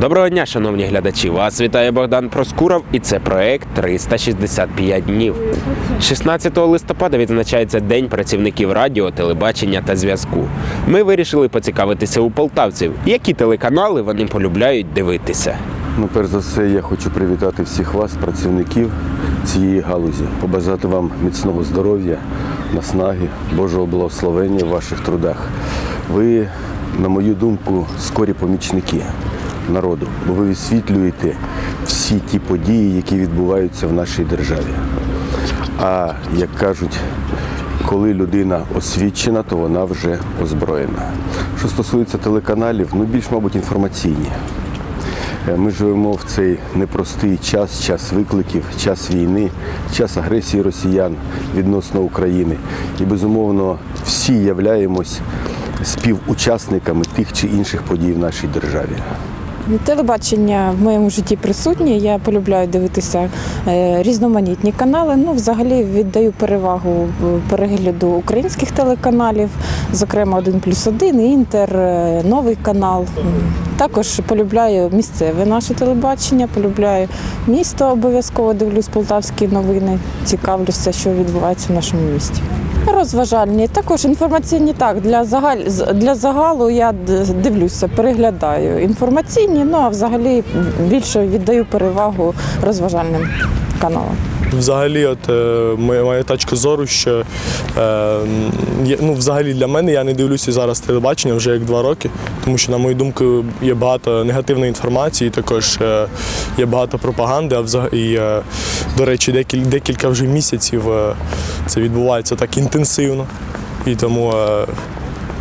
Доброго дня, шановні глядачі! Вас вітає Богдан Проскуров і це проект 365 днів. 16 листопада відзначається День працівників радіо, телебачення та зв'язку. Ми вирішили поцікавитися у полтавців, які телеканали вони полюбляють дивитися. Ну, перш за все, я хочу привітати всіх вас, працівників цієї галузі, побажати вам міцного здоров'я, наснаги, Божого благословення в ваших трудах. Ви, на мою думку, скорі помічники народу, бо ви висвітлюєте всі ті події, які відбуваються в нашій державі. А як кажуть, коли людина освічена, то вона вже озброєна. Що стосується телеканалів, ну більш, мабуть, інформаційні. Е, Ми живемо в цей непростий час, час викликів, час війни, час агресії росіян відносно України. І безумовно всі являємось співучасниками тих чи інших подій в нашій державі. Телебачення в моєму житті присутнє. Я полюбляю дивитися е, різноманітні канали. Ну, взагалі віддаю перевагу е, перегляду українських телеканалів, зокрема 1 плюс 1, Інтер, е, новий канал. Також полюбляю місцеве наше телебачення, полюбляю місто, обов'язково дивлюсь полтавські новини, цікавлюся, що відбувається в нашому місті. Розважальні, також інформаційні так. Для загаль для загалу я дивлюся, переглядаю інформаційні, ну а взагалі більше віддаю перевагу розважальним каналам. Взагалі, от е, моя, точка зору, що е, ну, взагалі для мене я не дивлюся зараз телебачення вже як два роки, тому що, на мою думку, є багато негативної інформації, також е, є багато пропаганди, а взагалі, і, до речі, декілька, вже місяців це відбувається так інтенсивно. І тому,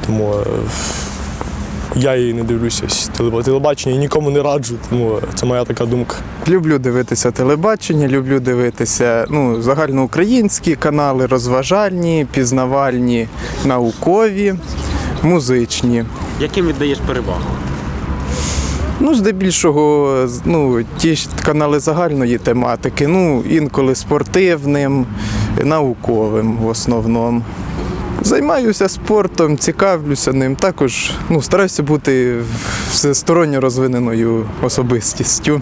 тому я її не дивлюся телеб- телебачення і нікому не раджу, тому це моя така думка. Люблю дивитися телебачення, люблю дивитися ну, загальноукраїнські канали, розважальні, пізнавальні, наукові, музичні. Яким віддаєш перевагу? Ну, здебільшого, ну, ті ж канали загальної тематики, ну, інколи спортивним, науковим в основному. Займаюся спортом, цікавлюся ним. Також ну, стараюся бути всесторонньо розвиненою особистістю.